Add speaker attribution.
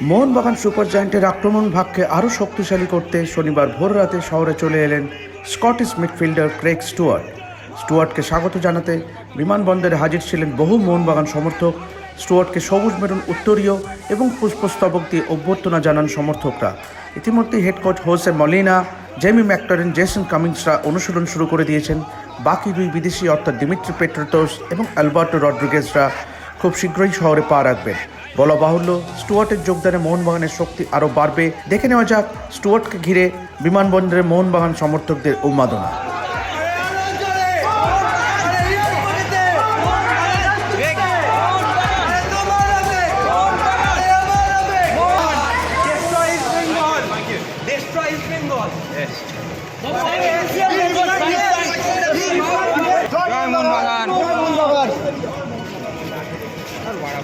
Speaker 1: Mohun Bagan super জায়ান্টের আক্রমণ ভাগকে আরও শক্তিশালী করতে শনিবার ভোররাতে শহরে চলে এলেন স্কটিশ মিডফিল্ডার ক্রেক স্টুয়ার্ট। স্টুয়ার্টকে স্বাগত জানাতে বিমানবন্দরে হাজির ছিলেন বহু মোহনবাগান সমর্থক। স্টুয়ার্টকে সবুজ মেরুন উত্তরীয় এবং পুষ্পস্তবক দিয়ে অভ্যর্থনা জানান সমর্থকরা। ইতিমধ্যেই head coach Jose Molina Jamie Maclaren Jason কামিংসরা অনুশীলন শুরু করে দিয়েছেন। বাকি দুই বিদেশি অর্থাৎ দিমিত্রি পেট্রোটোস এবং অ্যালবার্টো রড্রিগেজরা খুব শীঘ্রই শহরে পা রাখবেন। বলা বাহুল্য স্টুয়ার্টের যোগদানে মোহনবাগানের শক্তি আরও বাড়বে। দেখে নেওয়া যাক স্টুয়ার্টকে ঘিরে বিমানবন্দরে মোহনবাগান সমর্থকদের উন্মাদনা।
Speaker 2: Destroy